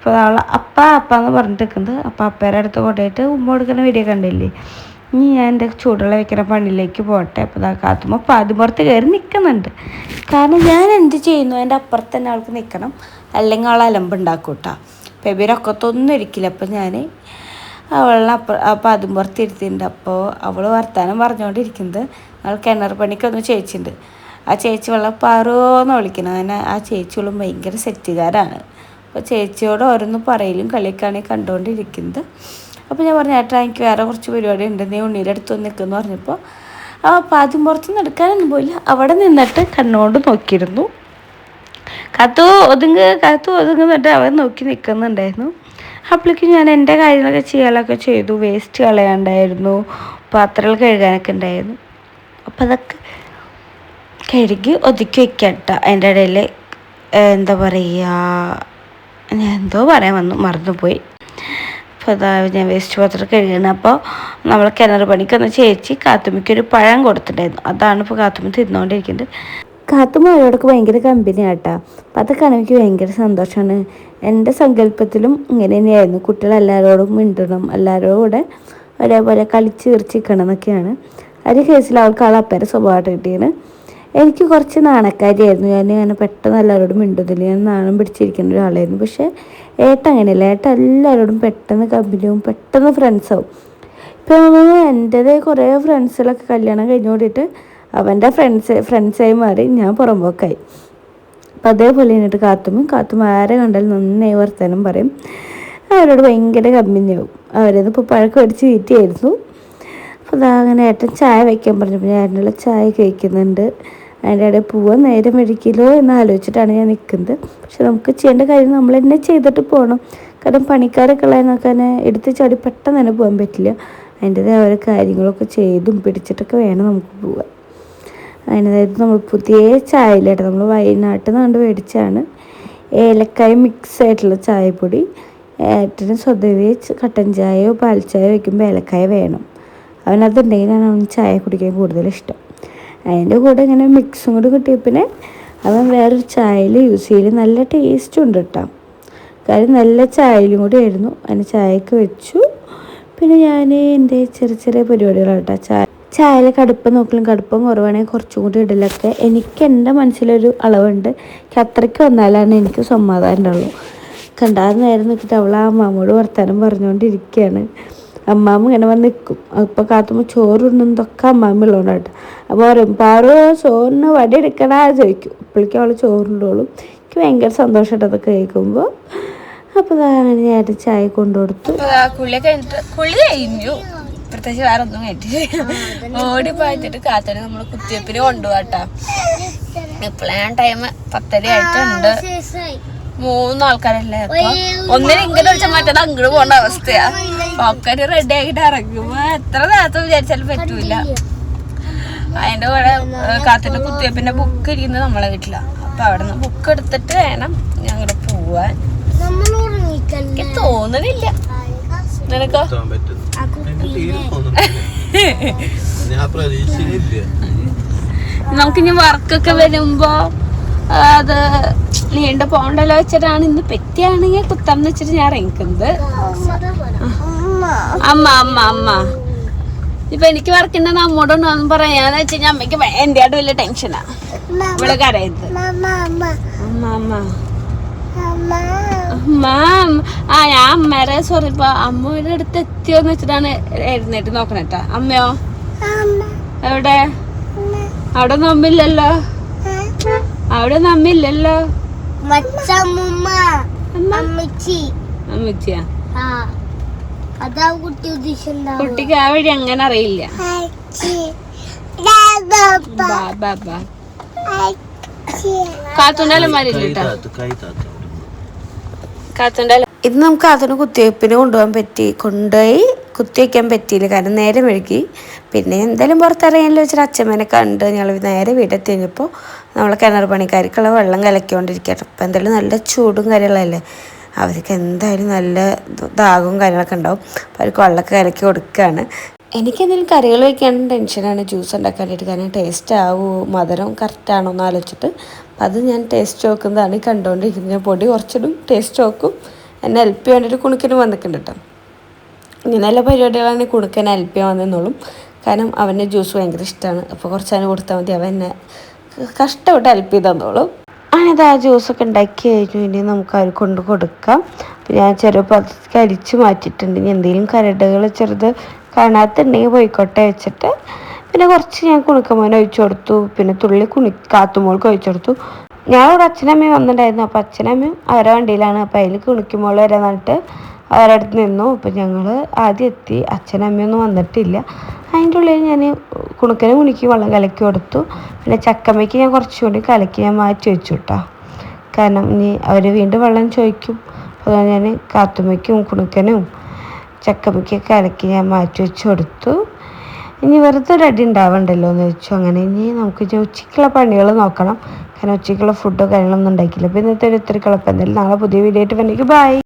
അപ്പോൾ അവൾ അപ്പ അപ്പ എന്ന് പറഞ്ഞിട്ട് നിൽക്കുന്നത് അപ്പോൾ അപ്പേരെ അടുത്ത് കൊണ്ടുപോയിട്ട് ഉമ്മ കൊടുക്കുന്ന വീഡിയോ കണ്ടില്ലേ? ഇനി ഞാൻ എന്റെ ചൂടുള്ള വെക്കുന്ന പണിയിലേക്ക് പോട്ടെ. അപ്പോൾ ഇതാ കാത്തുമ്പോൾ പാതിപ്പുറത്ത് കയറി നിൽക്കുന്നുണ്ട് കാരണം ഞാൻ എന്ത് ചെയ്യുന്നു? എന്റെ അപ്പുറത്ത് തന്നെ അവൾക്ക് നിൽക്കണം അല്ലെങ്കിൽ അവൾ അലമ്പുണ്ടാക്കും കേട്ടോ പെബിരൊക്കത്തൊന്നും ഇരിക്കില്ല. അപ്പോൾ ഞാൻ അവളെ അപ്പ അപ്പം അതും പുറത്ത് ഇരുത്തിയിട്ടുണ്ട്. അപ്പോൾ അവൾ വർത്താനം പറഞ്ഞുകൊണ്ടിരിക്കുന്നത് അവൾ കിണർ പണിക്കൊന്ന് ചേച്ചിണ്ട് ആ ചേച്ചി വെള്ളം പാറോന്ന് വിളിക്കണം. അങ്ങനെ ആ ചേച്ചികളും ഭയങ്കര സെറ്റുകാരാണ്. അപ്പോൾ ചേച്ചിയോട് ഓരോന്ന് പറയലും കളിയൊക്കെയാണ് കണ്ടുകൊണ്ടിരിക്കുന്നത് അപ്പോൾ ഞാൻ പറഞ്ഞു ഏട്ടാ എനിക്ക് വേറെ കുറച്ച് പരിപാടി ഉണ്ട് നീ ഉണ്ണീരടുത്ത് അടുത്ത് വന്ന് നിൽക്കുമെന്ന് പറഞ്ഞപ്പോൾ ആ ആദ്യം പുറത്ത് നടക്കാനൊന്നും പോയില്ല അവിടെ നിന്നിട്ട് കണ്ണുകൊണ്ട് നോക്കിയിരുന്നു. കത്തു ഒതുങ്ങ് കത്തു ഒതുങ്ങ് എന്നിട്ട് അവൻ നോക്കി നിൽക്കുന്നുണ്ടായിരുന്നു. അപ്പോഴേക്കും ഞാൻ എന്റെ കാര്യങ്ങളൊക്കെ ചെയ്യാനൊക്കെ ചെയ്തു. വേസ്റ്റ് കളയാണ്ടായിരുന്നു. പാത്രങ്ങൾ കഴുകാനൊക്കെ ഉണ്ടായിരുന്നു. അപ്പം അതൊക്കെ കഴുകി ഒതുക്കി വെക്കട്ട അതിന്റെ ഇടയിൽ എന്താ പറയുക ഞാൻ എന്തോ പറയാൻ വന്നു മറന്നുപോയി. അപ്പോൾ അതാ ഞാൻ വേസ്റ്റ് പാത്രം കഴുകുന്നത് അപ്പോൾ നമ്മൾ കിണർ പണിക്കൊന്ന് ചേച്ചി കാത്തുമ്മയ്ക്ക് ഒരു പഴം കൊടുത്തിട്ടുണ്ടായിരുന്നു. അതാണ് ഇപ്പോൾ കാത്തുമ്മ തിന്നുകൊണ്ടിരിക്കുന്നത് കാത്തുമ്മ അവരോടൊക്കെ ഭയങ്കര കമ്പനിയാണ് കേട്ടോ. അപ്പം അതൊക്കെ എനിക്ക് ഭയങ്കര സന്തോഷമാണ് എന്റെ സങ്കല്പത്തിലും ഇങ്ങനെ തന്നെയായിരുന്നു. കുട്ടികളെല്ലാവരോടും മിണ്ടണം എല്ലാവരോടും കൂടെ ഒരേപോലെ കളിച്ച് ചിരിച്ചിരിക്കണം എന്നൊക്കെയാണ്. ഒരു കേസിൽ അവൾക്ക് ആൾ അപ്പേരെ സ്വഭാവമായിട്ട് കിട്ടിയത്. എനിക്ക് കുറച്ച് നാണക്കാരിയായിരുന്നു. ഞാൻ ഇങ്ങനെ പെട്ടെന്ന് എല്ലാവരോടും മിണ്ടുന്നില്ല. ഞാൻ നാണം പിടിച്ചിരിക്കുന്ന ഒരാളായിരുന്നു. പക്ഷേ ഏട്ട അങ്ങനെയല്ല. ഏട്ട എല്ലാവരോടും പെട്ടെന്ന് കമ്പനിയാവും പെട്ടെന്ന് ഫ്രണ്ട്സാവും ഇപ്പം എന്റേത് കുറേ ഫ്രണ്ട്സുകളൊക്കെ കല്യാണം കഴിഞ്ഞ് കൂടിയിട്ട് അവന്റെ ഫ്രണ്ട്സ് ഫ്രണ്ട്സായി മാറി. ഞാൻ പുറമ്പോക്കായി. അപ്പം അതേപോലെ എന്നിട്ട് കാത്തുമ്മ കാത്തുമ്മ ആരെ കണ്ടാലും നന്നായി വർത്തനം പറയും. അവരോട് ഭയങ്കര കമ്പനിയാവും അവരത് ഇപ്പോൾ പഴക്കം അടിച്ച് വീറ്റിയായിരുന്നു അപ്പോൾ അതാ അങ്ങനെ ഏട്ടൻ ചായ വയ്ക്കാൻ പറഞ്ഞപ്പോൾ ഞാൻ ഏട്ടനുള്ള ചായ കഴിക്കുന്നുണ്ട്. അതിന്റെ ഇടയിൽ പോവാൻ നേരം മേടിക്കില്ലോ എന്ന് ആലോചിച്ചിട്ടാണ് ഞാൻ നിൽക്കുന്നത്. പക്ഷെ നമുക്ക് ചെയ്യേണ്ട കാര്യം നമ്മൾ തന്നെ ചെയ്തിട്ട് പോകണം. കാരണം പണിക്കാരൊക്കെ ഉള്ള നോക്കാൻ എടുത്ത് ചാടി പെട്ടെന്ന് തന്നെ പോകാൻ പറ്റില്ല. അതിന്റെതായ ഓരോ കാര്യങ്ങളൊക്കെ ചെയ്തും പിടിച്ചിട്ടൊക്കെ വേണം നമുക്ക് പോകാൻ. അതിനതായത് നമ്മൾ പുതിയ ചായയിലായിട്ട് നമ്മൾ വയനാട്ടിൽ നിന്ന് കണ്ട് മേടിച്ചാണ് ഏലക്കായ മിക്സ് ആയിട്ടുള്ള ചായപ്പൊടി. ഏട്ടന് സ്വതവേ കട്ടൻ ചായയോ പാൽ ചായയോ വയ്ക്കുമ്പോൾ ഏലക്കായ വേണം. അവനതുണ്ടെങ്കിലാണ് അവന് ചായ കുടിക്കാൻ കൂടുതൽ ഇഷ്ടം. അതിന്റെ കൂടെ ഇങ്ങനെ മിക്സും കൂടി കിട്ടിയപ്പിന്നെ അവൻ വേറൊരു ചായയിൽ യൂസ് ചെയ്യൽ നല്ല ടേസ്റ്റ് ഉണ്ട് കേട്ടോ കാര്യം നല്ല ചായയിലും കൂടി ആയിരുന്നു. അതിന് ചായയ്ക്ക് വെച്ചു. പിന്നെ ഞാൻ എന്റെ ചെറിയ ചെറിയ പരിപാടികളാട്ടോ. ചായ ചായയിൽ കടുപ്പം നോക്കലും കടുപ്പം കുറവാണെങ്കിൽ കുറച്ചും കൂടി ഇടലൊക്കെ എനിക്ക് എന്റെ മനസ്സിലൊരു അളവുണ്ട്. അത്രയ്ക്ക് വന്നാലാണ് എനിക്ക് സമാധാനം ഉണ്ടാവുള്ളൂ. കണ്ടാൽ നേരം നിൽക്കിയിട്ട് അവൾ ആ മാമോട് വർത്താനം പറഞ്ഞുകൊണ്ടിരിക്കുകയാണ്. അമ്മാമ്മ ഇങ്ങനെ വന്ന് നിൽക്കും അപ്പോൾ കാത്തുമ്പോൾ ചോറുണ്ടെന്നൊക്കെ അമ്മാമ്മ ഉള്ളതുകൊണ്ട് കേട്ടോ. അപ്പോൾ പറയും പാറോ ചോറിന് വടി എടുക്കണാ ചോദിക്കും. അപ്പോഴേക്കും അവൾ ചോറുണ്ടോളും എനിക്ക് ഭയങ്കര സന്തോഷമായിട്ട് അതൊക്കെ കേൾക്കുമ്പോൾ അപ്പോൾ അങ്ങനെ ഞാൻ ചായ കൊണ്ടു കൊടുത്തു. കുളി കഴിഞ്ഞിട്ട് കുളി കഴിഞ്ഞു. പ്രത്യേകിച്ച് വേറെ ഒന്നും കഴിഞ്ഞിട്ടില്ല. ഓടി പായിച്ചിട്ട് കാത്തോടെ നമ്മൾ കുത്തിവെപ്പിന് കൊണ്ടുപോകട്ടാ ഇപ്പോഴാണ് ടൈം പത്തര ആയിട്ടുണ്ട്. മൂന്നാൾക്കാരല്ലേ? ഒന്നിനെ ഇങ്ങനെ വിളിച്ചാൽ മറ്റേത് അങ്ങോട്ട് പോകേണ്ട അവസ്ഥയാ. ആൾക്കാര് റെഡി ആക്കിട്ട് ഇറങ്ങുമ്പോ എത്ര നേരത്തെ വിചാരിച്ചാലും പറ്റൂല. അതിന്റെ കൂടെ കാത്തിന്റെ കുത്തിവെപ്പിന്റെ ബുക്ക് ഇരിക്കുന്നത് നമ്മളെ വീട്ടിലാ. അപ്പൊ അവിടെ നിന്ന് ബുക്ക് എടുത്തിട്ട് വേണം ഞങ്ങൾ പോവാൻ. തോന്നുന്നില്ല ഉറങ്ങിക്കല്ലേ? എനിക്ക് തോന്നണില്ല. നിനക്കോ? നമുക്ക് ഇനി നമുക്കിനി വർക്കൊക്കെ വരുമ്പോ അത് നീണ്ട പോണ്ടല്ലോ വെച്ചിട്ടാണ് ഇന്ന് പെറ്റിയാണെങ്കിൽ കുത്താന്ന് വെച്ചിട്ട് ഞാൻ ഇറങ്ങിക്കുന്നത്. അമ്മ. അമ്മ അമ്മ ഇപ്പൊ എനിക്ക് വർക്കിന്റെ നമ്മോടൊന്നും പറയാന്ന് പറയാ. കഴിഞ്ഞാൽ അമ്മയ്ക്ക് എന്റെ ആയിട്ട് വലിയ ടെൻഷനാ ഇവിടെ അമ്മ ആ ഞാൻ അമ്മേരെ സോറി ഇപ്പൊ അമ്മയുടെ അടുത്ത് എത്തിയോന്ന് വെച്ചിട്ടാണ് എഴുന്നേറ്റ് നോക്കണേട്ടാ അമ്മയോ? അമ്മ. എവിടെ? അവിടെ നമ്മില്ലല്ലോ. അവിടെ നമ്മില്ലല്ലോ. അമ്മച്ചിയാ ആ അതാ കുട്ടി ഉദ്ദേശിച്ചുണ്ടാവും കുട്ടിക്ക് ആ വഴി അങ്ങനെ അറിയില്ല. ഇത് നമുക്ക് അതിന് കുത്തിവയ്പ്പിന് കൊണ്ടുപോകാൻ പറ്റി കൊണ്ടുപോയി കുത്തിവയ്ക്കാൻ പറ്റിയില്ല. കാരണം നേരെ മെഴുകി. പിന്നെ എന്തായാലും പുറത്തിറങ്ങിയല്ലോ വെച്ചിട്ട് അച്ഛമ്മേനെ കണ്ട് ഞങ്ങൾ നേരെ വീടെത്തി നമ്മൾ നമ്മളെ കിണർ പണിക്കാർക്കുള്ള വെള്ളം കലക്കിക്കൊണ്ടിരിക്കുകയാണ്. അപ്പം എന്തായാലും നല്ല ചൂടും കാര്യങ്ങളല്ലേ? അവർക്ക് എന്തായാലും നല്ല ദാഹവും കാര്യങ്ങളൊക്കെ ഉണ്ടാവും. അപ്പോൾ അവർക്ക് വെള്ളമൊക്കെ കലക്കി കൊടുക്കുകയാണ്. എനിക്ക് എന്തെങ്കിലും കറികൾ വയ്ക്കാനും ടെൻഷനാണ് ജ്യൂസ് ഉണ്ടാക്കാൻ വേണ്ടിയിട്ട് കാരണം ടേസ്റ്റ് ആവുമോ മധുരം കറക്റ്റാണോ എന്ന് ആലോചിച്ചിട്ട്. അത് ഞാൻ ടേസ്റ്റ് നോക്കുന്നതാണ് കണ്ടുകൊണ്ടിരിക്കുന്നത് ഞാൻ പൊടി കുറച്ചിടും ടേസ്റ്റ് നോക്കും എന്നെ ഹെൽപ്പ് ചെയ്യാൻ വേണ്ടിയിട്ട് കുണുക്കനും വന്നിട്ടുണ്ട് കേട്ടോ ഇങ്ങനെ നല്ല പരിപാടികളാണ് കുണുക്കൻ ഹെൽപ്പ് ചെയ്യാൻ വന്നെന്നുള്ളൂ കാരണം അവന്റെ ജ്യൂസ് ഭയങ്കര ഇഷ്ടമാണ് അപ്പോൾ കുറച്ച് അതിന് കൊടുത്താൽ മതി. അവൻ എന്നെ കഷ്ടപ്പെട്ട് ഹെൽപ്പ് ചെയ്ത് തന്നോളും. അങ്ങനെ ആ ജ്യൂസൊക്കെ ഉണ്ടാക്കി കഴിഞ്ഞു. ഇനി നമുക്ക് അവർ കൊണ്ട് കൊടുക്കാം. അപ്പം ഞാൻ ചെറു പതുക്കെ അരിച്ച് മാറ്റിയിട്ടുണ്ട്. ഇനി എന്തെങ്കിലും കരടുകൾ ചെറുത് കാണാത്തുണ്ടെങ്കിൽ പോയിക്കോട്ടെ വെച്ചിട്ട്. പിന്നെ കുറച്ച് ഞാൻ കുണുക്കമോനെ ഒഴിച്ചു കൊടുത്തു. പിന്നെ തുള്ളി കുണി കാത്തുമോൾക്ക് ഒഴിച്ചു കൊടുത്തു. ഞാൻ അച്ഛനമ്മയും വന്നിട്ടുണ്ടായിരുന്നു. അപ്പോൾ അച്ഛനമ്മയും അവരെ വണ്ടിയിലാണ്. അപ്പോൾ അതിൽ കുണിക്കുമോൾ വരെ അവരുടെ അടുത്ത് നിന്നു. അപ്പം ഞങ്ങൾ ആദ്യം എത്തി. അച്ഛനമ്മയൊന്നും വന്നിട്ടില്ല. അതിന്റെ ഉള്ളിൽ ഞാൻ കുണുക്കനെ കുണിക്ക് വെള്ളം കലക്കി കൊടുത്തു. പിന്നെ ചക്കമ്മയ്ക്ക് ഞാൻ കുറച്ചുകൂടി കലക്കി ഞാൻ മാറ്റി വെച്ചു കേട്ടോ കാരണം ഇനി അവർ വീണ്ടും വെള്ളം ചോദിക്കും. അപ്പോൾ ഞാൻ കാത്തുമ്മയ്ക്കും കുണുക്കനും ചക്കമ്മയ്ക്കൊക്കെ കലക്കി ഞാൻ മാറ്റി വെച്ച് കൊടുത്തു. ഇനി വെറുതെ ഒരു അടി ഉണ്ടാവണ്ടല്ലോ എന്ന് വെച്ചു. അങ്ങനെ ഇനി നമുക്ക് ഇനി ഉച്ചയ്ക്കുള്ള പണികൾ നോക്കണം. കാരണം ഉച്ചയ്ക്കുള്ള ഫുഡോ കാര്യങ്ങളൊന്നും ഉണ്ടാക്കില്ല അപ്പോൾ ഇന്നത്തെ ഒരു ഇത്തിരി കളപ്പം എന്തായാലും നാളെ പുതിയ വീഡിയോ ആയിട്ട് വന്നെങ്കിൽ ബൈ